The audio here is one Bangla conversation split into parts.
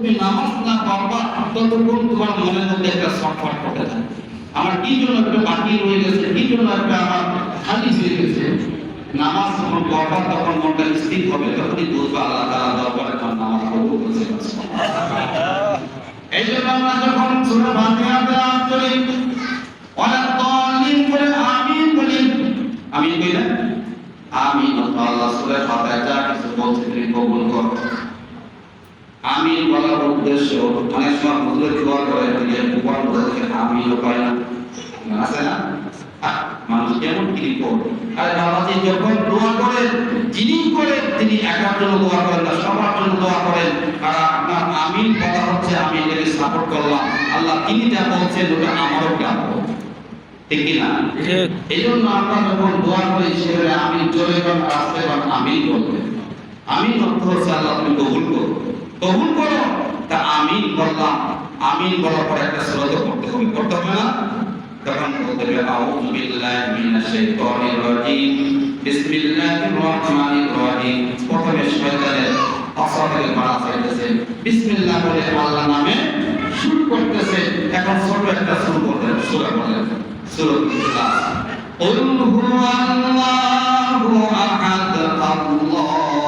তুমি নামাজ না পড়বা ততক্ষণ তোমার মনের মধ্যে একটা ছটফট করতে থাকে আমার কি জন্য একটা বাকি রয়ে গেছে? কি জন্য একটা আমার খালি হয়ে গেছে? নামাজ যখন পড়বা তখন মনটা স্থির হবে, তখনই বুঝবা আল্লাহ তাআলা দরবারে তোমার নামাজ কবুল করেছে। এই জন্য আমরা যখন সূরা ফাতিহাতে আন্তরিক অনেক দলিন করে আমিন বলি। আমিন কই না আমিন আল্লাহ সূরা ফাতিহা যা কিছু বলছে তুমি কবুল করো। আমি বলার উদ্দেশ্য অনেক সময় হুজুর দোয়া করে যে উপর থেকে আমি পাই না। আছে না? মানুষ কেমন কি করবে? আরে বাবাজি যখন দোয়া করেন যিনি করেন তিনি একার জন্য দোয়া করেন না সবার জন্য দোয়া করেন। আর আপনার কথা হচ্ছে আমি এটাকে সাপোর্ট করলাম। আল্লাহ তিনি যা বলছেন ওটা আমারও প্রাপ্য। ঠিক কি না? এই জন্য আমরা যখন দোয়া করি সেখানে আমি চলে যান আসতে পারেন আমি বলবেন আমি অর্থ হচ্ছে আল্লাহ তুমি কবুল কবুল করো তা আমি বললাম আমিন বলার পরে একটা শ্রদ্ধা করতে হবে করতে হবে না তখন বলতে হবে আউযু বিল্লাহি মিনাশ শাইতানির রাজিম বিসমিল্লাহির রহমানির রহিম প্রথমে শয়তানের আশা থেকে মারা চাইতেছে বিসমিল্লাহ বলে আল্লাহ নামে শুরু করতেছে এখন ছোট একটা শুরু করতে সূরা বলেন সূরা ইখলাস قل هو الله أحد الله الصمد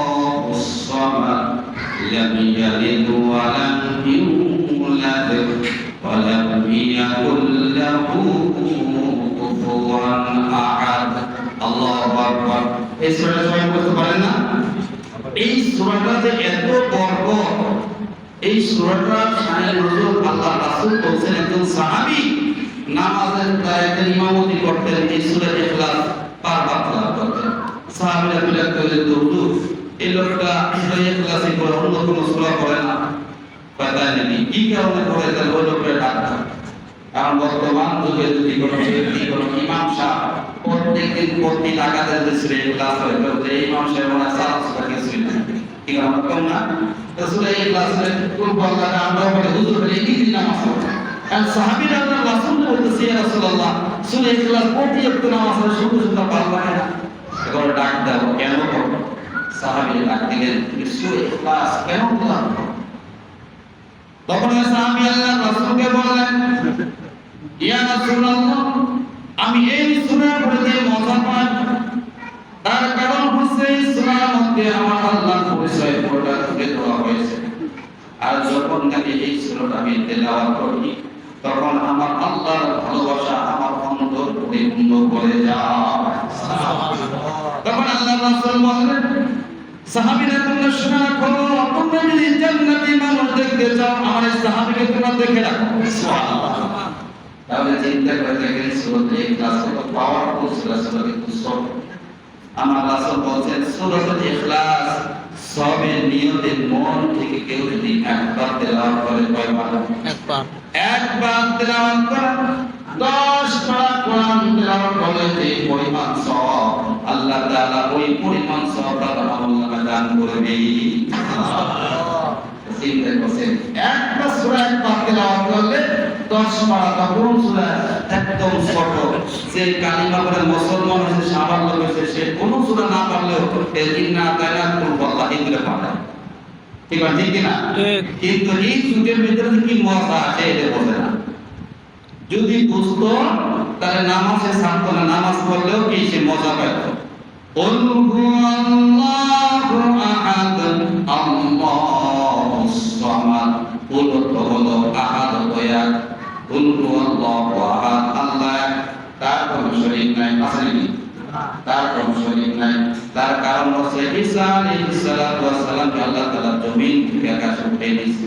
لم يلد ولم يولد ولم يكن له كفوا أحد الله أكبر এই সূরাটা সবাই বুঝতে পারেন না এই সূরাটা যে এত বরকত এই সূরাটা শানে নজরুল আল্লাহ রাসূল বলছেন একজন সাহাবী নামাজের দায়িত্বে ইমামতি করতেন এই সূরা ইখলাস বারবার তেলাওয়াত করতেন সাহাবীরা মিলে কইলেন তো হুজুর এই লোকটা সূরা ইখলাসই পড়ে, অন্য কোনো সূরা পড়ে না। কথা নেই কি কারণে পড়ে? তাহলে ওই লোকটা ডাক্তার কারণ বর্তমান যুগে যদি কোনো ব্যক্তি, কোনো ইমাম সাহেব প্রত্যেকদিন প্রতি লাগাতে যে সূরা ইখলাস হয় তো যে ইমাম সাহেব হয় সালাত সুরা কিছুই না। কি কারণ কম না? তো সূরা ইখলাসের কোন বললাটা আমরা বলে, হুজুর বলে, এই দিন নামাজ পড়ে আর সাহাবীরা আল্লাহ রাসূল বলতেছে, ইয়া রাসূলুল্লাহ, সূরা ইখলাস প্রতি একটু নামাজ শুধু শুধু পারবে না। এখন ডাক দাও, কেন করো? সাহাবীরা ডাক দিলেন তুমি সূরা ইখলাস কেন পড়ো তখন ওই সাহাবী আল্লাহ রাসূলকে বললেন ইয়া রাসূলুল্লাহ আমি এই মজা পাই। তার কারণ হচ্ছে এই সূরার মধ্যে আমার আল্লাহর পরিচয় হয়েছে। আর যখন নাকি এই সূরাটা আমি তেলাওয়াত করি তখন আমার আল্লাহর ভালোবাসা আমার অন্তর পরিপূর্ণ করে যায়। তখন আল্লাহ রাসূল বললেন সাহাবীরা তোমরা শোনা রাখো তোমরা যদি জান্নাতি মানুষ দেখতে চাও আমার এই তোমরা দেখে রাখো। তাহলে চিন্তা করে দেখেন সূরাতে ইখলাস কত পাওয়ারফুল সূরা সূরা কিন্তু সব। আমার রাসূল বলেন সূরাতুল ইখলাস সবে নিয়তে মন থেকে কেউ যদি একবার তেলাওয়াত করে কয়বার একবার। একবার তেলাওয়াত করে। দশ পারা কোরআন তেলাওয়াত করলে যে পরিমাণ সওয়াব আল্লাহ তাআলা ওই পরিমাণ সওয়াব আল্লাহ দান করবে। চিন্তা করছেন একটা সূরা একবার তেলাওয়াত করলে দশ পারা বা সূরা? একদম ছোট। যে কালিমা করে মুসলমান হয়েছে সামান্য হয়েছে সে কোন সূরা না পারলেও ইন্না তাআলা কুল ওয়াল্লাহি পারে ঠিক আছে ঠিক। না কিন্তু এই যুগের ভিতরে কি মজা আছে এটা বোঝে না। যদি বুঝতো তাহলে নামাজে ছাড়তো না। নামাজ পড়লেও কি সে মজা পাইতো? তার কোনো শরীক নাই তার কারণ হচ্ছে ঈসা আলাইহিস সালাতু ওয়াস সালাম আল্লাহ তাআলা জমিন থেকে আকাশে উঠিয়ে দিয়েছে।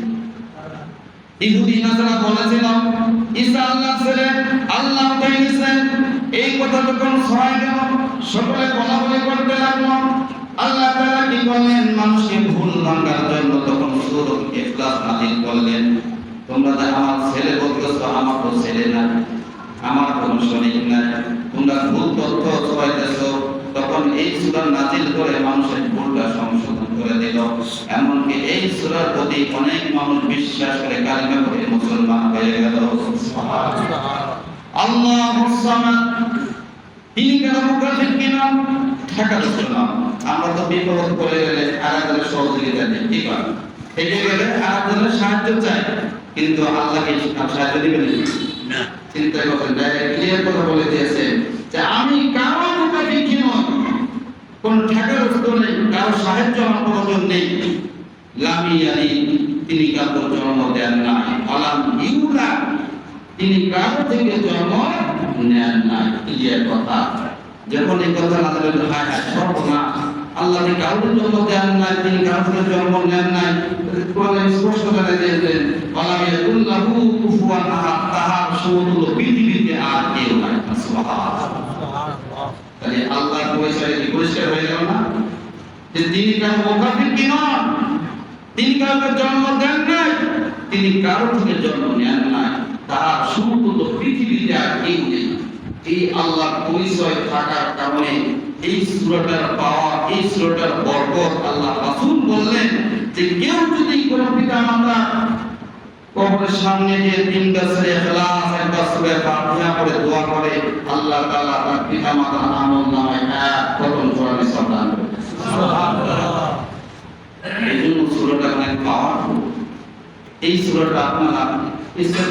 ইহুদি নাসারা বলেছিল, ঈসা আল্লাহর ছেলে, আল্লাহ উঠিয়ে দিয়েছে এই কথা যখন ছড়ায় গেল সকলে বলা বলি করতে লাগল। আল্লাহ তাআলা কি করলেন? মানুষকে ভুল ভাঙার জন্য তখন সূরা ইখলাস নাযিল করলেন। তোমরা যে আমার ছেলে বলতেছো আমার তো ছেলে না আমার কোনো শরীর নাই। তোমরা ভুল তথ্য ছড়াইতেছো। তখন এই সূরা নাজিল করে মানুষের ভুলটা সংশোধন করে দিল। এমনকি এই সূরার প্রতি অনেক মানুষ বিশ্বাস করে কালিমা পড়ে মুসলমান হয়ে গেল। আল্লাহু সামাদ তিনি কেন মুখাশির কিনা ঠেকা দিচ্ছ না আমরা তো বিপদ করে গেলে আরেকজনের সহযোগিতা নেই ঠিক আছে থেকে গেলে আরেকজনের সাহায্য কিন্তু আল্লাহকে সাহায্য দিবেন না। চিন্তা করছেন ডাইরেক্ট ক্লিয়ার কথা বলে দিয়েছেন যে আমি কারও মুখাপেক্ষী নই। কোন ঠেকার উত্তর নেই কারও সাহায্য আমার প্রয়োজন নেই। লামি আলী তিনি কারও জন্ম দেন নাই। আলাম ইউলা তিনি কারও থেকে জন্ম নেন নাই ক্লিয়ার কথা। যখন এই কথা না বলেন হায় হায় সর্বনাশ আল্লাহ কি কারোর জন্ম দেন নাই? তিনি কারও থেকে জন্ম নেন নাই? তাহার তাহলে আল্লাহ পরিষ্কার হয়ে গেল না? তিনি কারও মুখাফির কি তিনি কাউকে জন্ম দেন নাই? তিনি কারও থেকে জন্ম নেন নাই? তার সমতুল্য পৃথিবীতে আর কেউ নেই। এই আল্লাহ পরিচয় থাকার কারণে এই সুরটার পাওয়া, এই সুরটার বরকত আল্লাহ রাসূল বললেন যে কেউ যদি কোনো পিতা মাতা কবরের সামনে গিয়ে তিনটা সুরে ইখলাস একবার সুরে ফাতিহা করে দোয়া করে, আল্লাহ তাআলা তার পিতা মাতার আমল নামায় এক কদম কোরআনে সন্ধান করে। এই জন্য সুরাটা অনেক পাওয়ারফুল এই সুরাটা আপনারা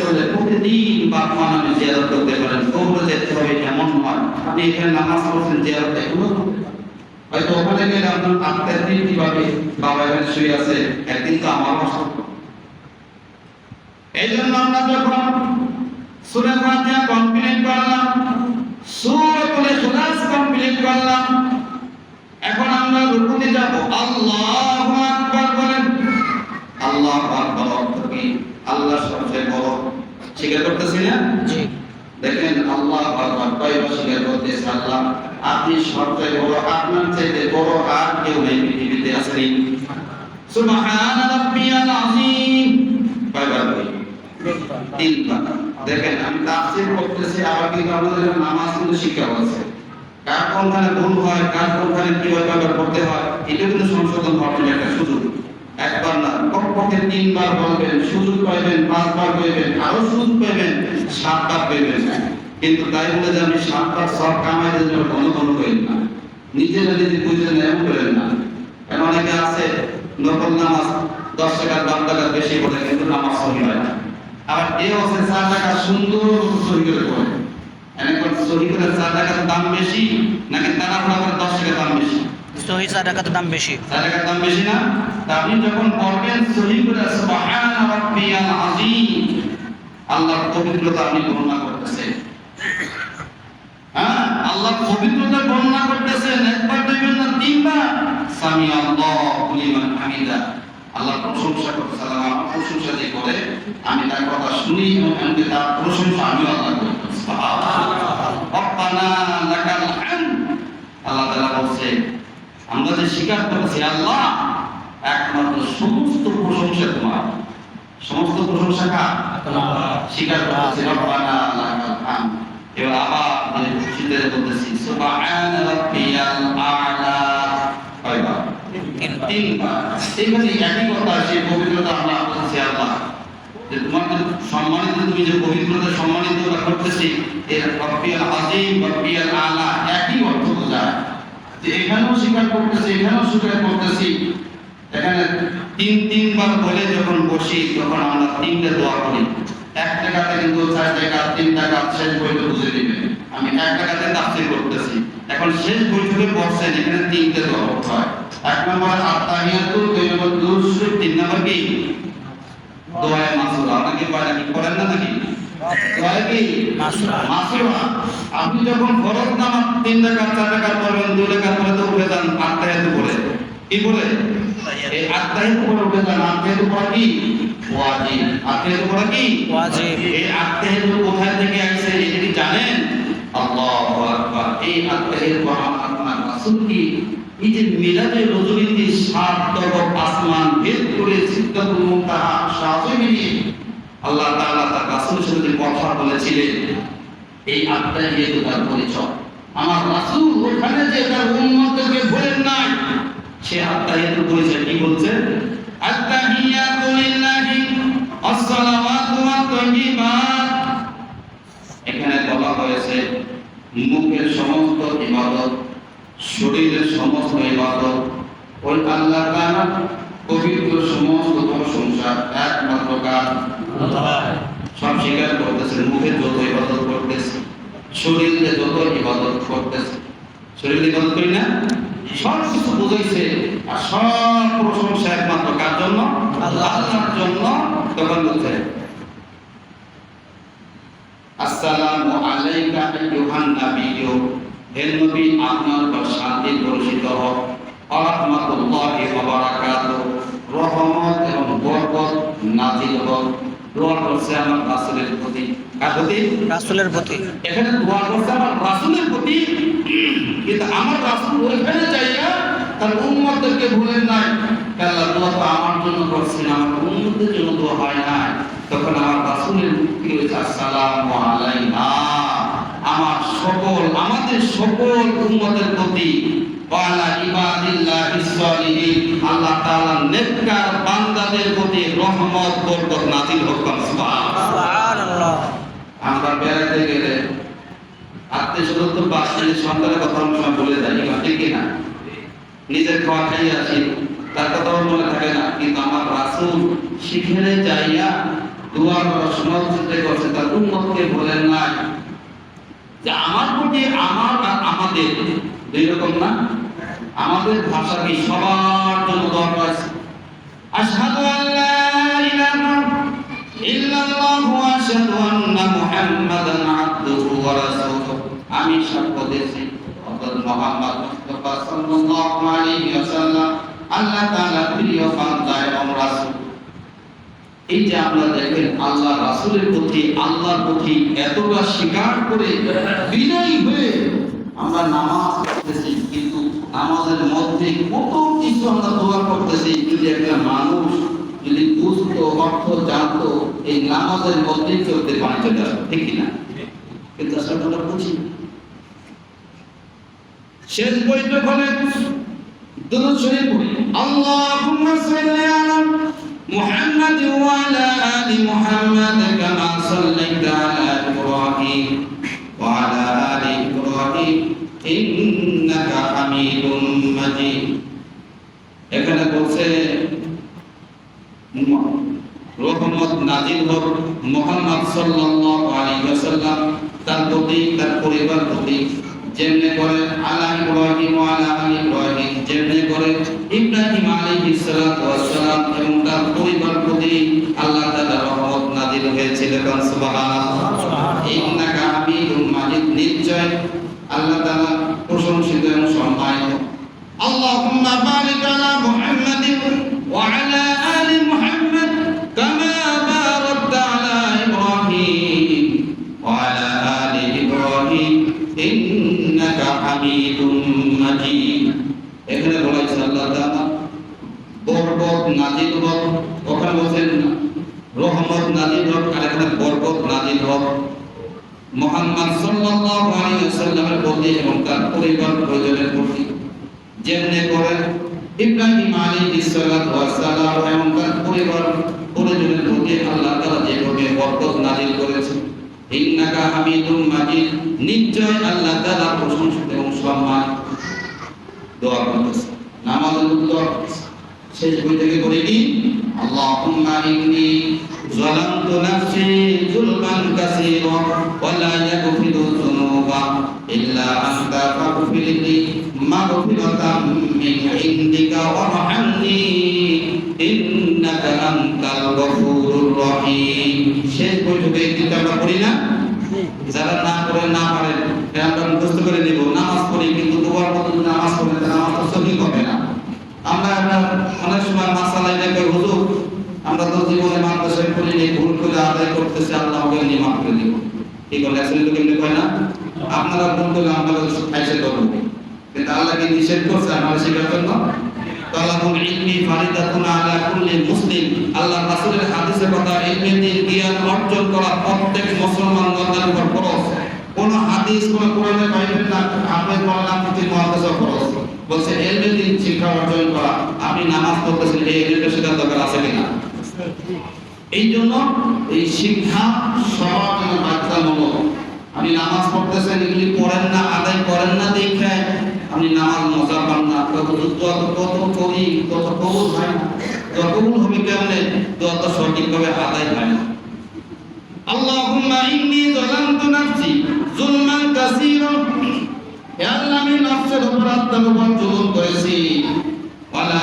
করলে প্রতিদিন নামে জিয়ারত করতে পারেন। কবরে হবে এমন নয় আপনি এখানে নামাজ পড়ছেন জিয়ারত এগুলো হয়তো ওখানে গেলে আপনার দিন কীভাবে বাবা এখানে শুয়ে আছে, একদিন তো আমার এই জন্য আমরা যখন ফাতিহা কমপ্লিট করলাম কমপ্লিট করলাম, এখন আমরা রুকুতে যাব। আল্লাহু আকবার। আল্লাহু আকবার অর্থ কি? আল্লাহ সবচেয়ে বড় স্বীকার করতেছি না? দেখেন আল্লাহ কয়বার স্বীকার করতেছে আল্লাহ। আপনি সবচেয়ে বড় আপনার চাইতে বড় আর কেউ নেই পৃথিবীতে আসেনি সুবহান রাব্বিয়াল আযীম। কয়বার বলি? তিনবার। দেখেন আমি তাফসীর করতেছি আবার কিন্তু আমাদের নামাজ কিন্তু শিক্ষা হচ্ছে কার কোনখানে ভুল হয় কার কোনখানে কীভাবে করতে হয় এটা কিন্তু সংশোধন হওয়ার জন্য একটা সুযোগ। একবার না, কমপক্ষে তিনবার বলবেন, সুযোগ পাইবেন, পাঁচবার পাইবেন, আরও সুযোগ পাইবেন, সাতবার পাইবেন। কিন্তু তাই বলে যে আমি সাতবার সব কামাইদের জন্য ঘন ঘন করেন না। নিজেরা নিজে বুঝলেন এমন করেন না। কারণ অনেকে আছে নকল নামাজ দশ টাকা দশ টাকা বেশি করে কিন্তু নামাজ সহি হয় না। আবার কেউ আছে চার টাকা সুন্দর সহি করে পড়ে। এখন সহি করে চার টাকার দাম বেশি, নাকি তারা করে দশ টাকার দাম বেশি? সহি সাদাকাতের দাম বেশি। চার দাম বেশি না? আপনি যখন পড়বেন, সহি করে সুবহান রাব্বিয়াল আযীম। আল্লাহর পবিত্রতা আপনি বর্ণনা করতেছেন। হ্যাঁ? আল্লাহর পবিত্রতা বর্ণনা করতেছেন। একবার, দুইবার না তিনবার? সামি আল্লাহু লিমান হামিদা। আল্লাহ প্রশংসা করতে সালাম। আমার প্রশংসা যে করে, আমি তার কথা শুনি এবং আমি তার প্রশংসা আমিও আল্লাহ করি। রব্বানা লাকাল হামদ। আল্লাহ তাআলা বলছে আমরা যে স্বীকার করেছি আল্লাহ একমাত্র সমস্ত প্রশংসা তোমার। সমস্ত প্রশংসা কার? স্বীকার করেছি রব্বানা লাকাল হামদ। এবার আবার মানে খুশিতে বলতেছি সুবহান রাব্বিয়াল আ'লা। কয়বার? তিনবার। তিনবার। একই কথা সেই পবিত্রতা আমরা বলছি আল্লাহ। যে সম্মানিত তুমি যে পবিত্রতা সম্মানিত করতেছি এর রব্বিয়াল আজিম রব্বিয়াল আলা একই অর্থ বোঝায়। যে এখানেও স্বীকার করতেছি, এখানেও স্বীকার করতেছি। এখানে তিন, তিনবার বলে যখন বসি, তখন আমরা তিনটে দোয়া করি। এক টাকাতে কিন্তু চার টাকা, তিন টাকা শেষ বইতে বুঝে দিবেন আমি এক টাকাতে তাফসির করতেছি। এখন শেষ বৈঠকে বসছেন, এখানে তিনটে দোয়া করতে হয়। এক নম্বর আত্মাহিয়াতুল দুই নম্বর দুরুদ তিন নম্বর কি? দোয়ায়ে মাসুরা নাকি পড়েন নাকি পড়েন না নাকি? আপনি যখন ফরজ নামাজ তিন টাকা চার টাকা পড়বেন দুই টাকা পরে তো উঠে যান আত্মাহিয়াতু পড়ে কি পড়ে এই আত্মাহিয়াতু পড়ে উঠে যান আত্মাহিয়াতু পড়া কি? ওয়াজিব। আত্মাহিয়াতু পড়া কি? ওয়াজিব। এই আত্মাহিয়াতু কোথায় থেকে আসছে এটা কি জানেন? আল্লাহু আকবার। এই আত্মাহিয়াতু আমার রাসূল কি? এই যে মিলাদে রজনীতে সাত তরফ আসমান ভেদ করে সিদ্ধাতুল মুনতাহা শাহজামিনী আল্লাহ তাআলা তার রাসূলের সাথে কথা বলেছিলেন, এই আত্মাহিয়াতু তার পরিচয়। আমার রাসূল ওখানে যে তার উম্মতকে বলেন নাই, সে আত্মাহিয়াতু পরিচয় কি বলছে? আত্তাহিয়াতু লিল্লাহি আসসালাওয়াতু ওয়াত এখানে বলা হয়েছে, মুখের সমস্ত ইবাদত, শরীরের সমস্ত ইবাদত, ওই আল্লাহ তাআলা পবিত্র সমস্ত প্রশংসা একমাত্র কার সব স্বীকার করতেছে মুখে যত ইবাদত করতেছে শরীরে যত ইবাদত করতেছে। শরীরে ইবাদত করি না? সব কিছু বুঝাইছে। আর সব প্রশংসা একমাত্র কার জন্য? আল্লাহর জন্য তখন বলছে আসসালামু আলাইকা আইয়ুহান নাবিয়্যু। হে নবী আপনার উপর শান্তি বর্ষিত হোক। রহমত এবং বরকত নাযিল হোক। দোয়া করছে আমার রাসুলের প্রতি। কার প্রতি? রাসূলের প্রতি। এখানে দোয়া করছে আমার রাসুলের প্রতি। কিন্তু আমার রাসুল ওইখানে যাইয়া তার উম্মতদেরকে ভুলেন নাই। আল্লাহ দোয়া তো আমার জন্য করছেন আমার উম্মতদের জন্য দোয়া হয় না তখন আমার রাসুলের মুক্তি হয়েছে আসসালামু আলাইনা সকল আমাদের সকল উম্মতের প্রতি ওয়ালা ইবাদিল্লাহিস সালিহিন আল্লাহ তাআলা নেককার বান্দাদের প্রতি রহমত বরকত নাযিল হোক সুবহানাল্লাহ। সুবহানাল্লাহ। আমরা বেড়াতে গেলে আত্মীয় স্বজন বাচ্চাদের সন্তানের কথা অনেক সময় বলে যাই বা ঠিক না নিজের খাওয়া খাই আসি তার কথা আমার মনে থাকে না কিন্তু আমার রাসুল সেখানে যাইয়া দুয়ার করছে তার উন্মতকে বলেন না যে আমার প্রতি আমার আর আমাদের দুই রকম না? আমাদের ভাষা কি সবার জন্য দরকার আছে? আশহাদু আমি সাক্ষ্য দিচ্ছি হযরত মুহাম্মদ আল্লাহ তাআলা প্রিয় এই যে আমরা দেখেন, আল্লাহ রাসূলের প্রতি, আল্লাহর প্রতি এতটা স্বীকার করে বিনয়ী হয়ে আমরা নামাজ পড়তেছি, কিন্তু নামাজের মধ্যে কত কিছু আমরা দোয়া করতেছি, যদি একটা মানুষ যদি বুঝতো, অর্থ জানতো, এই নামাজের মধ্যেই চলতে পারে চলে আসবে ঠিক কিনা? কিন্তু আসলে আমরা বুঝি শেষ বৈঠক হলে দুরূদ শরীফ আল্লাহুম্মা সাল্লি আলা আলি মুহাম্মাদ কামা সাল্লাইতা আলা ইব্রাহিম ওয়া আলা আলি ইব্রাহিম ইন্নাকা হামিদুম মাজিদ। এখানে বলছে রহমত নাজিল হোক মোহাম্মদ সাল্লাল্লাহু আলাইহি ওয়াসাল্লাম, তার প্রতি, তার পরিবার প্রতি। যেমনি করে আলা ইব্রাহিম আলা ইব্রাহিম, যেমনি করে ইব্রাহিম আলাইহিস সালাতু ওয়াস সালাম এবং তার পরিবার প্রতি আল্লাহ তাআলা রহমত নাযিল হয়েছিল কান সুবহানাল্লাহ। ইন্নাকা হামিদুম মাজিদ। নিশ্চয় আল্লাহ তাআলা প্রশংসিত এবং সম্মানিত। আল্লাহুম্মা বারিক আলা মুহাম্মাদিন ওয়া আলা আলি মুহাম্মাদ ইন্নাকা হামিদুম মাজিদ। এখানে বলা আল্লাহ তাআলা, বরকত নাজিল হক। ওখানে বলছেন, রহমত নাজিল হক, আর এখানে বরকত নাজিল হক। মোহাম্মদ সাল্লাল্লাহু আলাইহি ওয়াসাল্লামের প্রতি এবং তার পরিবার প্রয়োজনের প্রতি। যেমনে করেন ইব্রাহিম আলাইহিস সালাতু ওয়াস এবং তার পরিবার প্রয়োজনের প্রতি আল্লাহ তাআলা যেভাবে বরকত নাজিল করেছেন। ইন্নাকা হামিদুম মাজিদ নিশ্চয় আল্লাহ তাআলা প্রশংসিত এবং সম্মান দোয়া করতেছে নামাজের উত্তর শেষ বই থেকে পড়ে কি আল্লাহুম্মা ইন্নী ظلمت نفسي ظلما كثيرا ولا يغفر الذنوب إلا أنت فاغفر لي مغفرة من عندك وارحمني ইন্নাকা না? যারা আমরা মুখস্থ করে নেব। নামাজ না। আমরা আমরা আমরা তো করে আদায় ঠিক আছে আসলে কয় না? আপনারা ভুল আমরা খাইছে করব কিন্তু আল্লাহ কি নিষেধ করছে আমরা শেখার জন্য? তালাবুল ইলমি ফারিদাতুন আলা কুল্লি মুসলিম। রাসূলের হাদিসে কথা জ্ঞান অর্জন করা প্রত্যেক মুসলমান বান্দার উপর ফরজ। কোন হাদিস, কোন কোরআনে পাইবেন না, আপনি ফরজ। বলছে দিন শিক্ষা অর্জন করা, আপনি নামাজ পড়তেছেন, এই ইলমের দরকার আছে কিনা? এই জন্য এই শিক্ষা সবার জন্য বাধ্যতামূলক। আপনি নামাজ পড়তেছেন, এগুলি পড়েন না, আদায় করেন না দেখে আপনি নামাজ মজা পান না। কত কত করি কত কবুল হয় না। তো কবুল হবে কেমনে? অত সঠিকভাবে আদায় হয় না। আল্লাহুম্মা ইন্নী যালামতু নাফসি যুলমান কাসীরা। হে আল্লাহ, আমি নফসের উপর আত্মার উপর জুলুম করেছি। ওয়ালা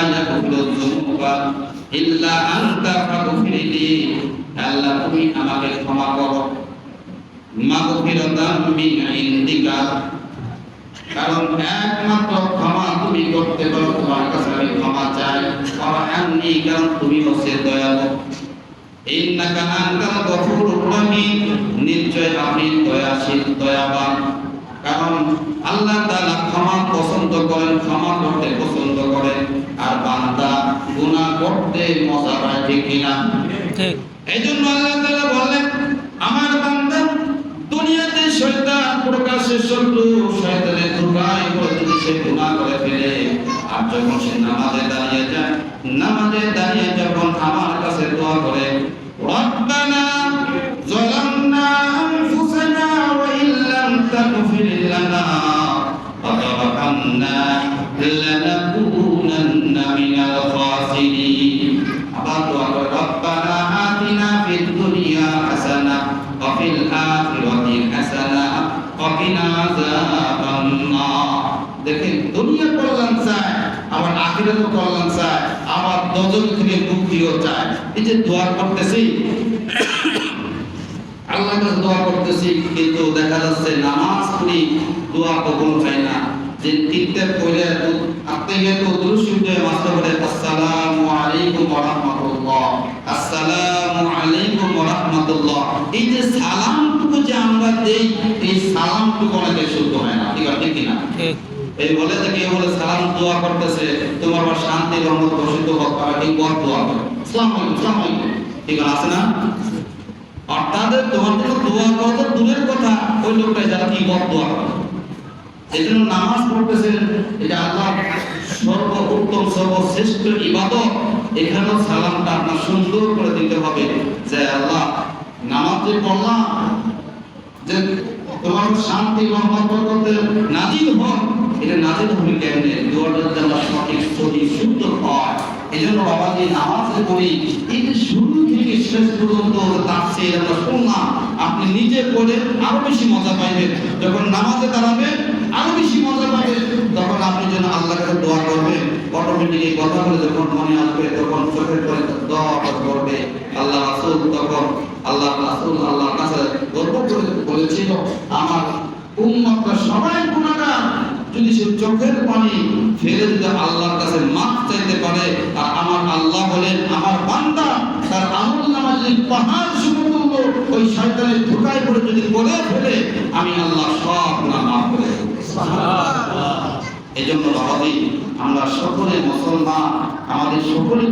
ইল্লা আনতা ফাগফিরলি আল্লাহ, তুমি আমাকে ক্ষমা করো। মাগফিরাতাম মিন ইনদিকা। কারণ একমাত্র ক্ষমা তুমি করতে পারো তোমার কাছে আমি ক্ষমা চাই। ওয়াহান্নি কারণ তুমি হচ্ছে দয়ালু। ইন্নাকা আনতাল গফুরুর রহিম। নিশ্চয় আপনি দয়াশীল দয়াবান। কারণ আল্লাহ তাআলা ক্ষমা পছন্দ করেন ক্ষমা করতে পছন্দ করেন। আর বান্দা গুনাহ করতে মজা পায় ঠিক কিনা? ঠিক। এই জন্য আল্লাহ তাআলা বললেন আমার বান্দা শয়তান প্রকাশে শত্রু শয়তানের ধোকায় পদ্ধতি সে গুণা করে ফেলে। আর যখন সে নামাজে দাঁড়িয়ে যায়, নামাজে দাঁড়িয়ে যখন আমার কাছে দোয়া করে, রব্বানা জালামনা আনফুসানা ওয়া ইল্লাম তাগফির লানা ওয়া তারহামনা এই যে দোয়া করতেছি। আল্লাহর কাছে দোয়া করতেছি, কিন্তু দেখা যাচ্ছে নামাজ পড়ি দোয়া কবুল হয় না। যে তিনটে আপনি আলাইকুম আলাইকুম এই যে সালামটুকু যে আমরা দেই, এই সালামটুকু অনেকে শুদ্ধ হয় না। ঠিক আছে কি না ঠিক। এই বলে যে কেউ বলে সালাম দোয়া করতেছে, তোমার আবার শান্তি, রহমত, বসিত হোক, তারা ঠিক বদ দোয়া করে? আসসালামু আলাইকুম ঠিক আছে না? তাদের তোমার জন্য দোয়া করা তো দূরের কথা, ওই লোকটা যারা কি বদ দোয়া করে। এই জন্য নামাজ পড়তেছেন এটা আল্লাহ সর্ব উত্তম সর্বশ্রেষ্ঠ ইবাদত। এখানেও সালামটা আপনার সুন্দর করে দিতে হবে, যে আল্লাহ নামাজ যে পড়লাম, যে তোমার শান্তি বরকতে নাজিল হন এটা নাজিল হবে কেমনে? দোয়াটা যাতে আমরা সঠিক সঠিক শুদ্ধ হয় এই জন্য নামাজ যে পড়ি। এই যে শুরু থেকে শেষ পর্যন্ত তাফসীর আমরা শুনলাম, আপনি নিজে পড়ে আরও বেশি মজা পাইবেন। যখন নামাজে দাঁড়াবেন আরও বেশি মজা পাবেন। তখন আপনি যেন আল্লাহর কাছে দোয়া করবেন। অটোমেটিক এই কথাগুলো যখন মনে আসবে, তখন চোখের পরে দোয়া করবে আল্লাহ রাসূল তখন, আল্লাহ রাসূল, আল্লাহর কাছে গর্ব করে বলেছিল, আমার উম্মতরা সবাই গুনাহগার। যদি সে চোখের পানি ফেলে যদি আল্লাহর কাছে মাফ চাইতে পারে আর আমার আল্লাহ বলেন আমার বান্দা তার আমল নামা যদি পাহাড় সমতুল্য ওই শয়তানের ধোকায় পড়ে যদি বলে ফেলে আমি আল্লাহ সব না মাফ করে এই জন্য আমরা সকলে মুসলমান আমাদের সকলে